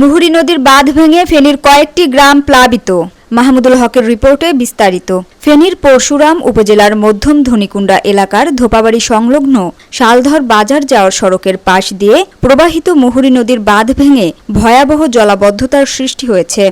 মুহুরী নদীর বাঁধ ভেঙে ফেনীর কয়েকটি গ্রাম প্লাবিত। মাহমুদুল হকের রিপোর্টে বিস্তারিত। ফেনীর পরশুরাম উপজেলার মধ্যম ধনিকুণ্ডা এলাকার ধোপাবাড়ি সংলগ্ন শালধর বাজার যাওয়ার সড়কের পাশ দিয়ে প্রবাহিত মুহুরী নদীর বাঁধ ভেঙে ভয়াবহ জলাবদ্ধতার সৃষ্টি হয়েছে।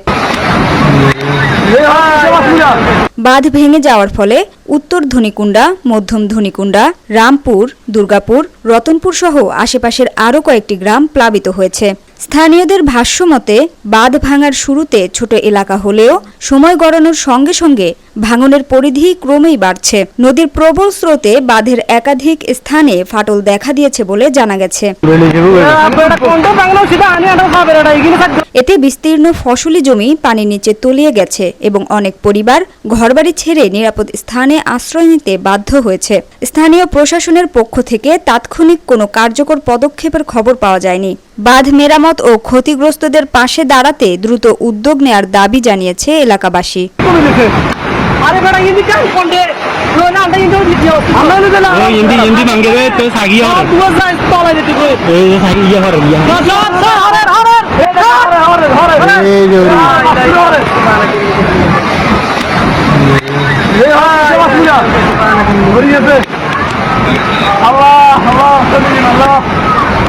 বাঁধ ভেঙে যাওয়ার ফলে উত্তর ধনিকুণ্ডা, মধ্যম ধনিকুণ্ডা, রামপুর, দুর্গাপুর, রতনপুর সহ আশেপাশের আরও কয়েকটি গ্রাম প্লাবিত হয়েছে। স্থানীয়দের ভাষ্যমতে বাঁধ ভাঙার শুরুতে ছোট এলাকা হলেও সময় গড়ানোর সঙ্গে সঙ্গে ভাঙনের পরিধি ক্রমেই বাড়ছে। নদীর প্রবল স্রোতে বাঁধের একাধিক স্থানে ফাটল দেখা দিয়েছে বলে জানা গেছে। এতে বিস্তীর্ণ ফসলি জমি পানির নিচে তলিয়ে গেছে এবং অনেক পরিবার ঘরবাড়ি ছেড়ে নিরাপদ স্থানে আশ্রয় নিতে বাধ্য হয়েছে। স্থানীয় প্রশাসনের পক্ষ থেকে তাৎক্ষণিক কোনো কার্যকর পদক্ষেপের খবর পাওয়া যায়নি। বাঁধ মেরামত ও ক্ষতিগ্রস্তদের পাশে দাঁড়াতে দ্রুত উদ্যোগ নেয়ার দাবি জানিয়েছে এলাকাবাসী।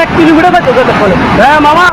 1 কিলোমিটার যাচ্ছে তো কোনে হ্যাঁ মামা।